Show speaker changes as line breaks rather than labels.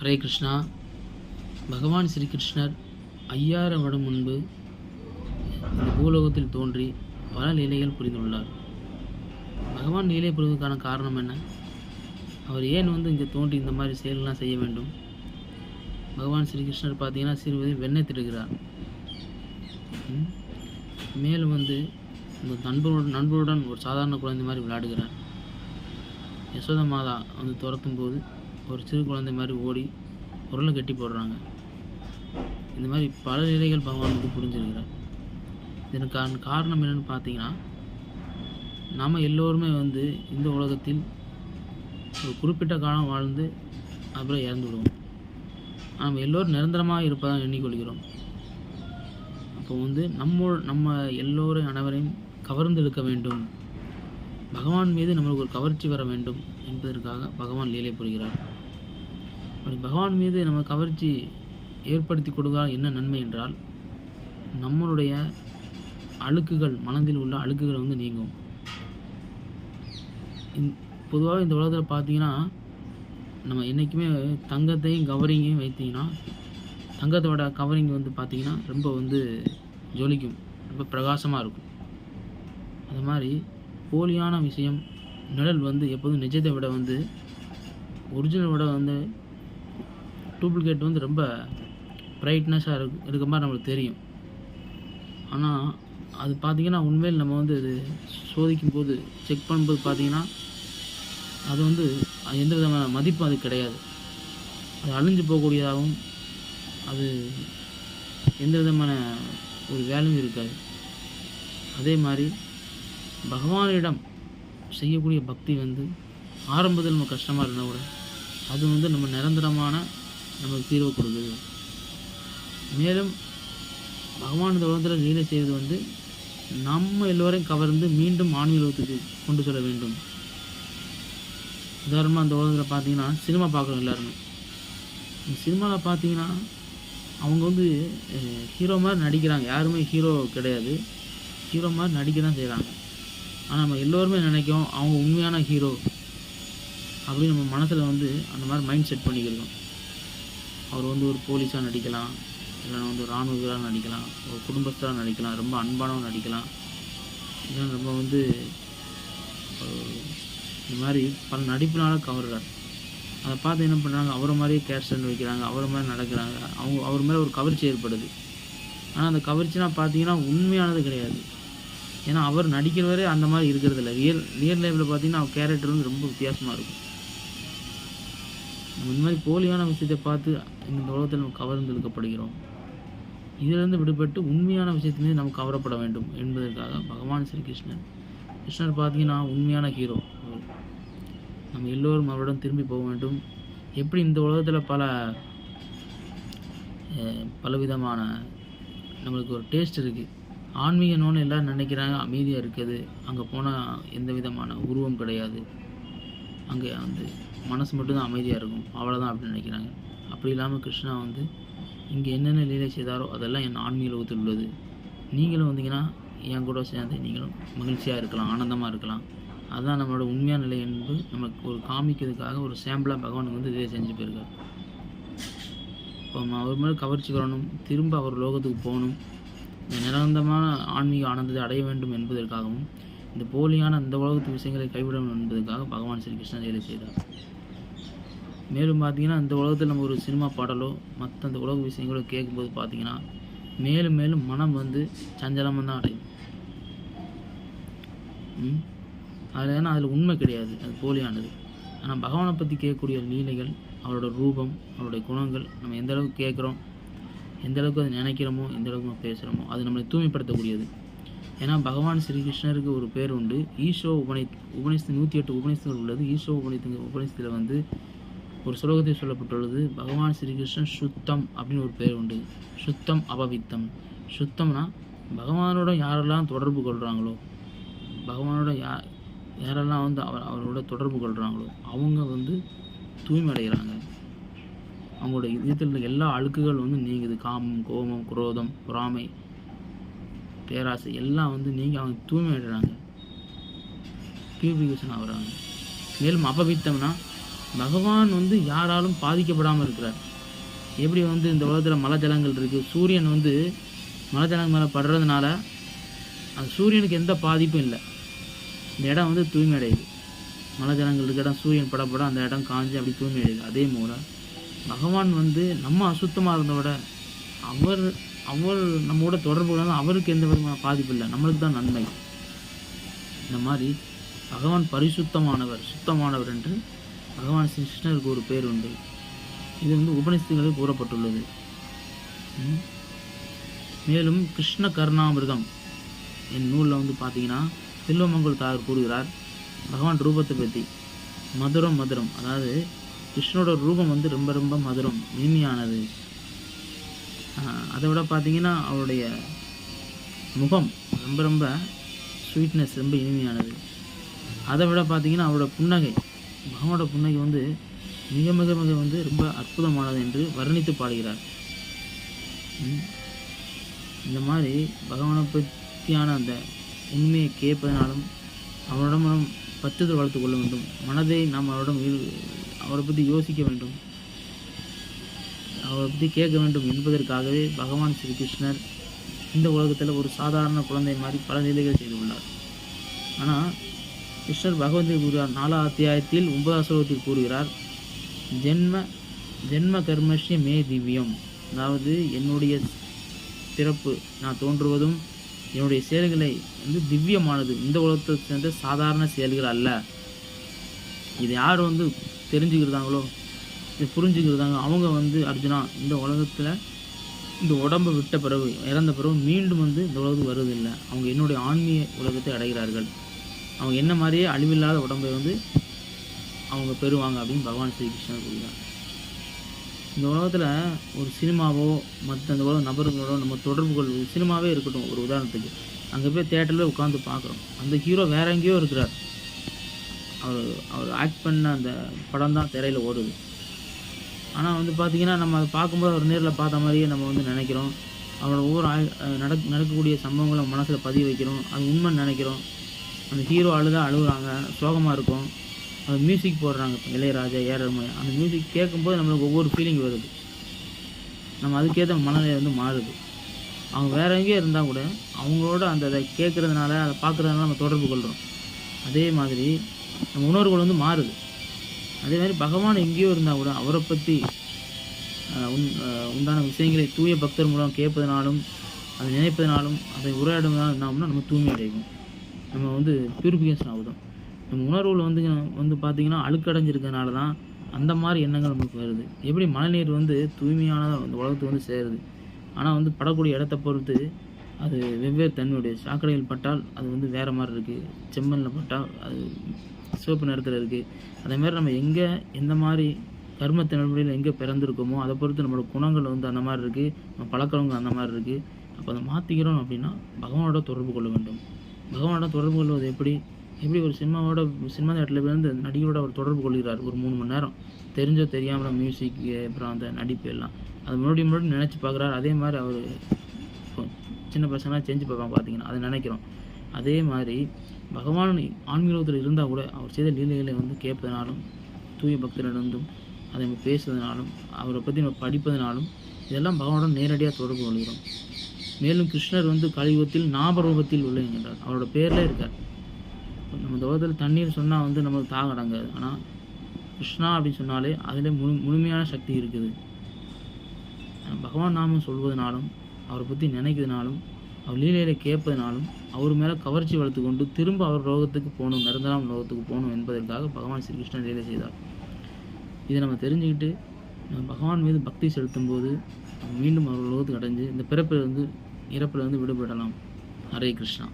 ஹரே கிருஷ்ணா. பகவான் ஸ்ரீ கிருஷ்ணர் ஐயாயிரம் வருடம் முன்பு இந்த பூலோகத்தில் தோன்றி பல லீலைகள் புரிந்துள்ளார். பகவான் லீலை புரிவதற்கான காரணம் என்ன? அவர் ஏன் வந்து இங்கே தோன்றி இந்த மாதிரி செயல்கள்லாம் செய்ய வேண்டும்? பகவான் ஸ்ரீ கிருஷ்ணர் பார்த்தீங்கன்னா சிறுவதில் வெண்ணெய் திருகிறார் மேலும் வந்து இந்த நண்பருடன் நண்பருடன் ஒரு சாதாரண குழந்தை மாதிரி விளையாடுகிறார். யசோத மாதா வந்து துரத்தும் போது ஒரு சிறு குழந்தை மாதிரி ஓடி உருளை கட்டி போடுறாங்க. இந்த மாதிரி பல நிலைகள் பகவான் வந்து புரிஞ்சிருக்கிறார். இதற்கான காரணம் என்னன்னு பார்த்தீங்கன்னா நாம் எல்லோருமே வந்து இந்த உலகத்தில் ஒரு குறிப்பிட்ட காலம் வாழ்ந்து அப்புறம் இறந்து விடுவோம் நாம் எல்லோரும் நிரந்தரமாக இருப்பதாக எண்ணிக்கொள்கிறோம். அப்போ வந்து நம்ம நம்ம எல்லோரும் அனைவரையும் கவர்ந்து எடுக்க வேண்டும். பகவான் மீது நம்மளுக்கு ஒரு கவர்ச்சி வர வேண்டும் என்பதற்காக பகவான் லீலை புரிகிறார் அப்படி பகவான் மீது நம்ம கவர்ச்சி ஏற்படுத்தி கொடுத்தால் என்ன நன்மை என்றால் நம்மளுடைய அழுக்குகள் மனதில் உள்ள அழுக்குகள் வந்து நீங்கும். பொதுவாக இந்த உலகத்தில் பார்த்தீங்கன்னா நம்ம என்றைக்குமே தங்கத்தையும் கவரிங்கையும் வைத்தீங்கன்னா தங்கத்தோட கவரிங் வந்து பார்த்திங்கன்னா ரொம்ப வந்து ஜொலிக்கும் ரொம்ப பிரகாசமாக இருக்கும். அது மாதிரி போலியான விஷயம் நிழல் வந்து எப்போதும் நிஜத்தை விட வந்து ஒரிஜினல் விட வந்து டூப்ளிகேட் வந்து ரொம்ப ப்ரைட்னஸாக இருக்கு இருக்க மாதிரி நம்மளுக்கு தெரியும். ஆனால் அது பார்த்தீங்கன்னா உண்மையில் நம்ம வந்து அது சோதிக்கும் போது செக் பண்ணும்போது பார்த்தீங்கன்னா அது வந்து அது எந்த விதமான மதிப்பும் அது கிடையாது. அது அழிஞ்சு போகக்கூடியதாகவும் அது எந்த விதமான ஒரு வேலையும் இருக்காது. அதே மாதிரி பகவானிடம் செய்யக்கூடிய பக்தி வந்து ஆரம்பத்தில் நம்ம கஷ்டமாக இருந்தால் கூட அது வந்து நம்ம நிரந்தரமான நமக்கு தீர்வு கொடுக்குது. மேலும் பகவான் இந்த உலகத்தில் லீலை செய்வது வந்து நம்ம எல்லோரையும் கவர்ந்து மீண்டும் ஆன்மீகத்துக்கு கொண்டு செல்ல வேண்டும். உதாரணமாக அந்த உலகத்தில் பார்த்தீங்கன்னா சினிமா பார்க்குறோம் எல்லாருமே. இந்த சினிமாவில் பார்த்தீங்கன்னா அவங்க வந்து ஹீரோ மாதிரி நடிக்கிறாங்க. யாருமே ஹீரோ கிடையாது. ஹீரோ மாதிரி நடிக்க தான் செய்கிறாங்க ஆனால் நம்ம எல்லோருமே நினைக்கும் அவங்க உண்மையான ஹீரோ அப்படின்னு நம்ம மனசில் வந்து அந்த மாதிரி மைண்ட் செட் பண்ணிக்கிறோம். அவர் வந்து ஒரு போலீஸாக நடிக்கலாம் இல்லைன்னா வந்து ராணுவ இராணுவ வீரராக நடிக்கலாம் ஒரு குடும்பஸ்தராக நடிக்கலாம் ரொம்ப அன்பானவன் நடிக்கலாம். இல்லைன்னா ரொம்ப வந்து இந்த மாதிரி பல நடிப்பினால் கவர்றார். அதை பார்த்து என்ன பண்ணுறாங்க அவரை மாதிரியே கேஷன் வைக்கிறாங்க அவரை மாதிரி நடக்கிறாங்க. அவங்க அவர் மேலே ஒரு கவர்ச்சி ஏற்படுது. ஆனால் அந்த கவர்ச்சினா பார்த்தீங்கன்னா உண்மையானது கிடையாது. ஏன்னா அவர் நடிக்கிறவரே அந்த மாதிரி இருக்கிறது இல்லை ரியல் ரியல் லைஃப்பில் பார்த்தீங்கன்னா அவர் கேரக்டர் வந்து ரொம்ப வித்தியாசமாக இருக்கும். இந்த மாதிரி போலியான விஷயத்தை பார்த்து இந்த உலகத்தில் நம்ம கவர்ந்தெழுக்கப்படுகிறோம் இதிலிருந்து விடுபட்டு உண்மையான விஷயத்தின் மீது நம்ம கவரப்பட வேண்டும் என்பதற்காக பகவான் ஸ்ரீகிருஷ்ணன். கிருஷ்ணர் பார்த்தீங்கன்னா உண்மையான ஹீரோ நம்ம எல்லோரும் அவரிடம் திரும்பி போக வேண்டும். எப்படி இந்த உலகத்தில் பல பலவிதமான நம்மளுக்கு ஒரு டேஸ்ட் இருக்குது ஆன்மீக நோன்னு நினைக்கிறாங்க அமைதியாக இருக்குது. அங்கே போனால் எந்த விதமான உருவம் கிடையாது. அங்கே வந்து மனசு மட்டும்தான் அமைதியாக இருக்கும். அவ்வளோதான் அப்படின்னு நினைக்கிறாங்க. அப்படி இல்லாமல் கிருஷ்ணா வந்து இங்கே என்னென்ன லீலை செய்தாரோ அதெல்லாம் என் ஆன்மீக லோகத்தில் உள்ளது. நீங்களும் வந்தீங்கன்னா என் கூட சேர்ந்து நீங்களும் மகிழ்ச்சியாக இருக்கலாம் ஆனந்தமாக இருக்கலாம். அதுதான் நம்மளோட உண்மையான நிலை என்பது நமக்கு ஒரு காமிக்கிறதுக்காக ஒரு சாம்பிளாக பகவானுக்கு வந்து இதை செஞ்சு போயிருக்கார். இப்போ அவர் மேலே கவர்ச்சி வரணும் திரும்ப அவர் லோகத்துக்கு போகணும். இந்த நிரந்தரமான ஆன்மீக ஆனந்தத்தை அடைய வேண்டும் என்பதற்காகவும் இந்த போலியான இந்த உலகத்து விஷயங்களை கைவிட வேண்டும் என்பதற்காக பகவான் ஸ்ரீ கிருஷ்ணன் செய்தார். மேலும் பார்த்தீங்கன்னா இந்த உலகத்தில் நம்ம ஒரு சினிமா பாடலோ மற்ற அந்த உலக விஷயங்களோ கேட்கும்போது பார்த்தீங்கன்னா மேலும் மேலும் மனம் வந்து சஞ்சலமாக தான் அடையும். அதில் ஏன்னா அதில் உண்மை கிடையாது. அது போலியானது. ஆனால் பகவானை பற்றி கேட்கக்கூடிய லீலைகள் அவரோட ரூபம் அவருடைய குணங்கள் நம்ம எந்த அளவுக்கு கேட்குறோம் எந்த அளவுக்கு அதை நினைக்கிறோமோ எந்த அளவுக்கு நம்ம பேசுகிறோமோ அது நம்மளை தூய்மைப்படுத்தக்கூடியது. ஏன்னா பகவான் ஸ்ரீகிருஷ்ணருக்கு ஒரு பேர் உண்டு. ஈஷோ உபனி உபனிஷத்து நூற்றி எட்டு உபனிஷத்துகள் உள்ளது. ஈஷோ உபனித்து உபனிஷத்தில் வந்து ஒரு ஸ்லோகத்தில் சொல்லப்பட்டுள்ளது பகவான் ஸ்ரீகிருஷ்ணன் சுத்தம் அப்படின்னு ஒரு பேர் உண்டு. சுத்தம் அபவித்தம். சுத்தம்னா பகவானோட யாரெல்லாம் தொடர்பு கொள்கிறாங்களோ பகவானோட யா யாரெல்லாம் வந்து அவர் அவரோட தொடர்பு கொள்கிறாங்களோ அவங்க வந்து தூய்மை அடைகிறாங்க அவங்களோட இதயத்தில் எல்லா அழுக்குகள் வந்து நீங்குது. காமம் கோபம் குரோதம் பொறாமை பேராசை எல்லாம் வந்து நீங்கள் அவங்க தூய்மை அடைகிறாங்க பியூரிஃபிகேஷன் ஆகுறாங்க. மேலும் அபவித்தம்னா பகவான் வந்து யாராலும் பாதிக்கப்படாமல் இருக்கிறார். எப்படி வந்து இந்த உலகத்தில் மலை ஜலங்கள் இருக்குது சூரியன் வந்து மலை ஜலங்கள் மேலே படுறதுனால அந்த சூரியனுக்கு எந்த பாதிப்பும் இல்லை. இந்த இடம் வந்து தூய்மை அடையுது மலை ஜலங்கள் இருக்க இடம் சூரியன் படப்பட அந்த இடம் காஞ்சி அப்படி தூய்மை அடையுது அதே போல் பகவான் வந்து நம்ம அசுத்தமாக இருந்தோட விட அவர் அவர் நம்மோட தொடர்பு அவருக்கு எந்த விதமான பாதிப்பு இல்லை. நம்மளுக்கு தான் நன்மை. இந்த மாதிரி பகவான் பரிசுத்தமானவர் சுத்தமானவர் என்று பகவான் ஸ்ரீ கிருஷ்ணருக்கு ஒரு பேர் உண்டு. இது வந்து உபனிஷத்துகளில் கூறப்பட்டுள்ளது. மேலும் கிருஷ்ண கருணாமிருதம் என் நூலில் வந்து பார்த்தீங்கன்னா செல்வமங்கல் தார் கூறுகிறார். பகவான் ரூபத்தை பற்றி மதுரம் மதுரம். அதாவது கிருஷ்ணனோட ரூபம் வந்து ரொம்ப ரொம்ப மதுரம் இனிமையானது. அதை விட பார்த்தீங்கன்னா அவருடைய முகம் ரொம்ப ரொம்ப ஸ்வீட்னஸ் ரொம்ப இனிமையானது. அதை விட பார்த்தீங்கன்னா அவரோட புன்னகை பகவானோட புன்னகை வந்து மிக மிக மிக வந்து ரொம்ப அற்புதமானது என்று வர்ணித்து பாடுகிறார். இந்த மாதிரி பகவானை பற்றியான அந்த உண்மையை கேட்பதனாலும் அவரிடம் நாம் பற்றுதல் வளர்த்து கொள்ள வேண்டும். மனதை நாம் அவரிடம் அவரை பற்றி யோசிக்க வேண்டும். அவரை பற்றி கேட்க வேண்டும் என்பதற்காகவே பகவான் ஸ்ரீகிருஷ்ணர் இந்த உலகத்தில் ஒரு சாதாரண குழந்தை மாதிரி பல நிலைகள் செய்துள்ளார். ஆனால் கிருஷ்ணர் பகவத்கீதை கூறுகிறார் நாலாம் அத்தியாயத்தில் ஒன்பதாம் ஸ்லோகத்தில் கூறுகிறார் ஜென்ம ஜென்ம கர்மஷ்ய மே திவ்யம். அதாவது என்னுடைய பிறப்பு. நான் தோன்றுவதும் என்னுடைய செயல்களை வந்து திவ்யமானது. இந்த உலகத்தை சேர்ந்த சாதாரண செயல்கள் அல்ல. இது யார் வந்து தெரிஞ்சுக்கிறதாங்களோ இது புரிஞ்சுக்கிறதாங்க அவங்க வந்து அர்ஜுனா. இந்த உலகத்தில் இந்த உடம்பை விட்ட பிறகு இறந்த பிறகு மீண்டும் வந்து இந்த உலகத்துக்கு வருவதில்லை. அவங்க என்னுடைய ஆன்மீக உலகத்தை அடைகிறார்கள். அவங்க என்ன மாதிரியே அழிவில்லாத உடம்பை வந்து அவங்க பெறுவாங்க அப்படின்னு பகவான் ஸ்ரீ கிருஷ்ணர் கூறுகிறார். இந்த உலகத்தில் ஒரு சினிமாவோ மற்ற இந்த உலக நபர்களோட நம்ம தொடர்பு கொள்வது சினிமாவே இருக்கட்டும் ஒரு உதாரணத்துக்கு. அங்கே போய் தேட்டரில் உட்காந்து பார்க்குறோம். அந்த ஹீரோ வேற எங்கேயோ இருக்கிறார். அவர் அவர் ஆக்ட் பண்ண அந்த படம் தான் திரையில் ஓடுது. ஆனால் வந்து பார்த்திங்கன்னா நம்ம அதை பார்க்கும்போது அவர் நேரில் பார்த்த மாதிரியே நம்ம வந்து நினைக்கிறோம். அவரோட ஒவ்வொரு நடக் நடக்கக்கூடிய சம்பவங்களை மனசில் பதிய வைக்கிறோம். அது உண்மைன்னு நினைக்கிறோம். அந்த ஹீரோ அழுதாக அழுகுறாங்க சோகமாக இருக்கும். அந்த மியூசிக் போடுறாங்க இப்போ இளையராஜா ஏஆர் அந்த மியூசிக் கேட்கும்போது நம்மளுக்கு ஒவ்வொரு ஃபீலிங் வருது. நம்ம அதுக்கேற்ற மனநிலை வந்து மாறுது. அவங்க வேற எங்கேயோ இருந்தால் கூட அவங்களோட அந்த அதை கேட்குறதுனால அதை பார்க்குறதுனால நம்ம தொடர்பு கொள்கிறோம் அதே மாதிரி நம்ம உணர்வுகள் வந்து மாறுது. அதே மாதிரி பகவான் எங்கேயோ இருந்தால் கூட அவரை பற்றி உன் உண்டான விஷயங்களை தூய பக்தர் மூலம் கேட்பதனாலும் அதை நினைப்பதனாலும் அதை உரையாடுவதனாலும் என்ன நம்ம தூய்மை அடைவோம் நம்ம வந்து பியூரிஃபிகேஷன் ஆகுதோம். நம்ம உணர்வுகள் வந்து வந்து பார்த்திங்கன்னா அழுக்கடைஞ்சிருக்கனால தான் அந்த மாதிரி எண்ணங்கள் நமக்கு வருது. எப்படி மழைநீர் வந்து தூய்மையானதாக அந்த உலகத்துக்கு வந்து சேருது? ஆனால் வந்து படக்கூடிய இடத்த பொறுத்து அது வெவ்வேறு தன்மையுடைய சாக்கடையில் பட்டால் அது வந்து வேறு மாதிரி இருக்குது செம்மண்ணில் பட்டால் அது சிவப்பு நிறத்தில் இருக்குது அதேமாதிரி நம்ம எங்கே எந்த மாதிரி கர்மத்தின் அடிப்படையில் எங்கே பிறந்திருக்கோமோ அதை பொறுத்து நம்மளோட குணங்கள் வந்து அந்த மாதிரி இருக்குது நம்ம பழக்கவங்க அந்த மாதிரி இருக்குது அப்போ அதை மாற்றிக்கிறோம் அப்படின்னா பகவானோட தொடர்பு கொள்ள வேண்டும். பகவானோட தொடர்பு கொள்வது எப்படி? எப்படி ஒரு சினிமாவோட சினிமா தேட்டரில் இருந்து நடிகரோட அவர் தொடர்பு கொள்கிறார்? ஒரு மூணு மணி நேரம். தெரிஞ்சோ தெரியாமல் மியூசிக் அப்புறம் அந்த நடிப்பு எல்லாம். அது மறுபடியும் முன்னாடி நினச்சி பார்க்குறாரு. அதே மாதிரி அவர் சின்ன பசங்களாம் செஞ்சு பார்ப்பாங்க பார்த்தீங்கன்னா. அதை நினைக்கிறோம். அதே மாதிரி பகவான் ஆன்மீகத்தில் இருந்தால் கூட அவர் செய்த லீலைகளை வந்து கேட்பதனாலும் தூய பக்தரிடந்தும் அதை நம்ம பேசுவதனாலும் அவரை பற்றி நம்ம படிப்பதனாலும் இதெல்லாம் பகவானோட நேரடியாக தொடர்பு கொள்கிறோம். மேலும் கிருஷ்ணர் வந்து கலியுகத்தில் நாபரூபத்தில் உள்ள என்கிறார் அவரோட பேர்ல இருக்கார். நம்ம இந்த உலகத்தில் தண்ணீர் சொன்னால் வந்து நமக்கு தாக அடங்காது. ஆனால் கிருஷ்ணா அப்படின்னு சொன்னாலே அதில் முழு முழுமையான சக்தி இருக்குது. பகவான் நாமம் சொல்வதனாலும் அவரை பற்றி நினைக்கிறதுனாலும் அவர் லீலையில கேட்பதனாலும் அவர் மேலே கவர்ச்சி வளர்த்து கொண்டு திரும்ப அவர் லோகத்துக்கு போகணும் நிரந்தரம் லோகத்துக்கு போகணும் என்பதற்காக பகவான் ஸ்ரீகிருஷ்ணன் லீலை செய்தார். இதை நம்ம தெரிஞ்சுக்கிட்டு நம்ம பகவான் மீது பக்தி செலுத்தும் போது மீண்டும் அவர் லோகத்துக்கு அடைஞ்சு இந்த பிறப்பில் வந்து இறப்பில் இருந்து விடுபடலாம். ஹரே கிருஷ்ணா.